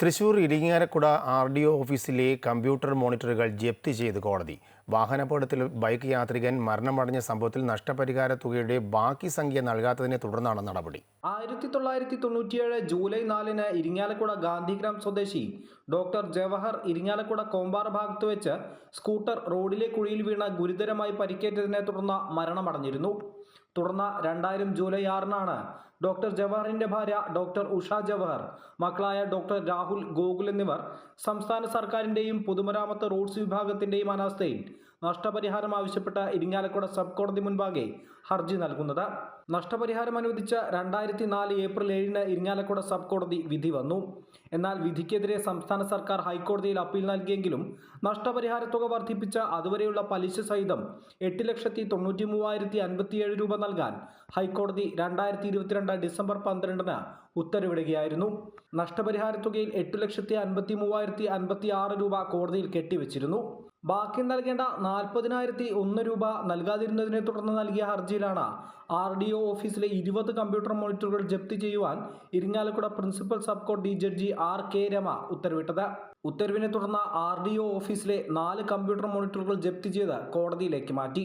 Thrissur Irinjalakuda R D O ഓഫീസിലെ computer മോണിറ്ററുകൾ ജപ്തി ചെയ്ത് കോടതി. വാഹനാപകടത്തിൽ ബൈക്ക് യാത്രികൻ മരണമടഞ്ഞ സംഭവത്തിൽ നഷ്ടപരിഹാര തുകയുടെ ബാക്കി സംഖ്യ നൽകാത്തതിനെ തുടർന്നാണ് നടപടി. ആയിരത്തി തൊള്ളായിരത്തി തൊണ്ണൂറ്റിയേഴ് ജൂലൈ നാലിന് ഇരിങ്ങാലക്കുട ഗാന്ധിഗ്രാം സ്വദേശി ഡോക്ടർ ജവഹർ ഇരിങ്ങാലക്കുട കോമ്പാർ ഭാഗത്ത് വെച്ച് സ്കൂട്ടർ റോഡിലെ കുഴിയിൽ വീണ ഗുരുതരമായി പരിക്കേറ്റതിനെ തുടർന്ന് മരണമടഞ്ഞിരുന്നു. തുടർന്ന് രണ്ടായിരം ജൂലൈ ആറിനാണ് ഡോക്ടർ ജവഹറിന്റെ ഭാര്യ ഡോക്ടർ ഉഷ ജവഹർ മക്കളായ ഡോക്ടർ രാഹുൽ ഗോകുൽ എന്നിവർ സംസ്ഥാന സർക്കാരിന്റെയും പൊതുമരാമത്ത് റോഡ്സ് വിഭാഗത്തിന്റെയും അനാസ്ഥയിൽ നഷ്ടപരിഹാരം ആവശ്യപ്പെട്ട ഇരിങ്ങാലക്കുട സബ് കോടതി മുൻപാകെ ഹർജി നൽകുന്നത്. നഷ്ടപരിഹാരം അനുവദിച്ച രണ്ടായിരത്തി നാല് ഏപ്രിൽ ഏഴിന് ഇരിങ്ങാലക്കുട സബ് കോടതി വിധി വന്നു. എന്നാൽ വിധിക്കെതിരെ സംസ്ഥാന സർക്കാർ ഹൈക്കോടതിയിൽ അപ്പീൽ നൽകിയെങ്കിലും നഷ്ടപരിഹാര തുക വർദ്ധിപ്പിച്ച അതുവരെയുള്ള പലിശ സഹിതം എട്ട് ലക്ഷത്തി തൊണ്ണൂറ്റി മൂവായിരത്തി അൻപത്തിയേഴ് രൂപ നൽകാൻ ഹൈക്കോടതി രണ്ടായിരത്തി ഇരുപത്തിരണ്ട് ഡിസംബർ പന്ത്രണ്ടിന് ഉത്തരവിടുകയായിരുന്നു. നഷ്ടപരിഹാര തുകയിൽ എട്ട് ലക്ഷത്തി അൻപത്തി മൂവായിരത്തി അൻപത്തി ആറ് രൂപ കോടതിയിൽ കെട്ടിവെച്ചിരുന്നു. ബാക്കി നൽകേണ്ട നാൽപ്പതിനായിരത്തി ഒന്ന് രൂപ നൽകാതിരുന്നതിനെ തുടർന്ന് നൽകിയ ഹർജിയിലാണ് ആർ ഡി ഒ ഓഫീസിലെ ഇരുപത് കമ്പ്യൂട്ടർ മോണിറ്ററുകൾ ജപ്തി ചെയ്യുവാൻ ഇരിങ്ങാലക്കുട പ്രിൻസിപ്പൽ സബ് കോടതി ജഡ്ജി ആർ കെ രമ ഉത്തരവിട്ടത്. ഉത്തരവിനെ തുടർന്ന് ആർ ഡി ഒ ഓഫീസിലെ നാല് കമ്പ്യൂട്ടർ മോണിറ്ററുകൾ ജപ്തി ചെയ്ത് കോടതിയിലേക്ക് മാറ്റി.